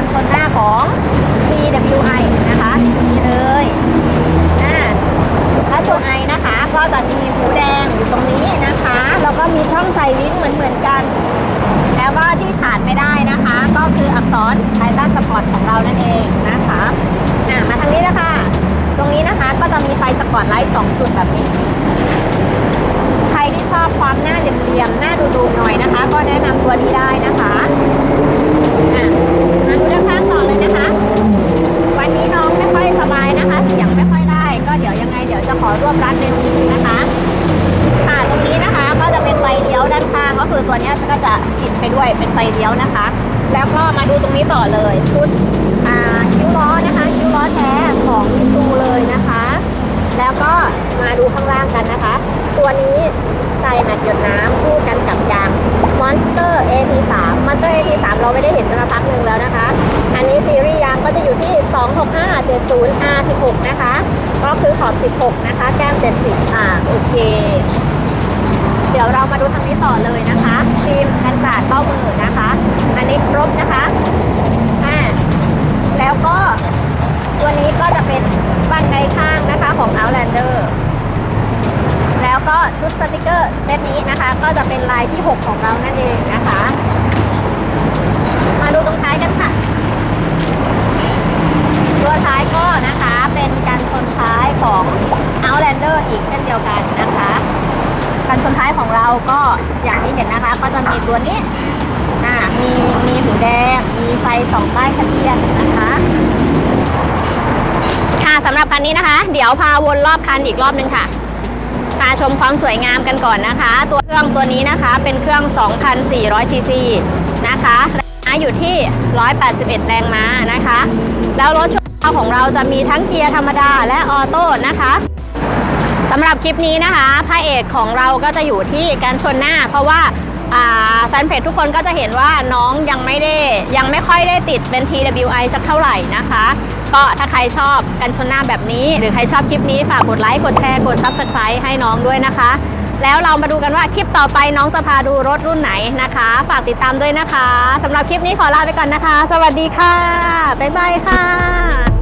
กันชนหน้าของ TWI นะคะนี่เลยอ่าและตัวไอนะคะก็จะมีหูแดงอยู่ตรงนี้นะคะ แล้วก็มีช่องใส่ลิ้นเหมือนเหมือนกัน แล้วก็ที่ขาดไม่ได้นะคะ ก็คืออักษรไททันสปอร์ตของเรานั่นเองนะคะอะมาทางนี้นะคะ ตรงนี้นะคะก็จะมีไฟสปอร์ตไลท์สองจุดแบบนี้ใครที่ชอบความหน้าเหลี่ยมๆหน้าดูๆหน่อยนะคะ ก็แนะนำตัวนี้ได้นะคะ เป็นไฟเลี้ยวด้านข้างก็คือตัวนี้ก็จะติดไปด้วยเป็นไฟเลี้ยวนะคะ แล้วก็มาดูตรงนี้ต่อเลยชุดคิ้วล้อนะคะคิ้วล้อแท้ของมิซูเลยนะคะ แล้วก็มาดูข้างล่างกันนะคะ ตัวนี้ใส่หัดหยดน้ำคู่กันกับยาง Monster AT3 Monster AT3 เราไม่ได้เห็นมาพักหนึ่งแล้วนะคะ อันนี้ซีรีส์ยางก็จะอยู่ที่ 26570 R16 นะคะ ก็คือขอบ 16 นะคะ แก้ม 70 อ่า โอเค ต่อเลยนะคะทีมกันบาดเบ้ามือนะคะ อันนี้ครบนะคะอ่าแล้วก็ตัวนี้ก็จะเป็นบันไดข้างนะคะของ Outlander แล้วก็ชุดสติกเกอร์เซตนี้นะคะ ก็จะเป็นลายที่ 6 ของเรานั่นเองนะคะ มาดูตรงท้ายกันค่ะ ก็อย่างที่เห็นนะคะ ก็จะมีตัวนี้อ่ามีมีหูแดง มีไฟสองป้ายทะเบียนนะคะค่ะสำหรับคันนี้นะคะ เดี๋ยวพาวนรอบคันอีกรอบนึงค่ะพาชมความสวยงามกันก่อนนะคะ ตัวเครื่องตัวนี้นะคะเป็นเครื่อง 2,400ซีซีนะคะแรงม้าอยู่ที่ 181 แรงม้านะคะ แล้วรถชั่วคราวของเราจะมีทั้งเกียร์ธรรมดาและออโต้นะคะ สำหรับคลิปนี้นะคะพระเอกของเราก็จะอยู่ที่การชนหน้า เพราะว่าแฟนเพจทุกคนก็จะเห็นว่าน้องยังไม่ได้ยังไม่ค่อยได้ติดเป็น TWI สักเท่าไหร่นะคะ ก็ถ้าใครชอบกันชนหน้าแบบนี้ หรือใครชอบคลิปนี้ฝากกดไลค์กดแชร์กด Subscribe ให้น้องด้วยนะคะ แล้วเรามาดูกันว่าคลิปต่อไปน้องจะพาดูรถรุ่นไหนนะคะ ฝากติดตามด้วยนะคะสำหรับคลิปนี้ขอลาไปก่อนนะคะ สวัสดีค่ะบ๊ายบายค่ะ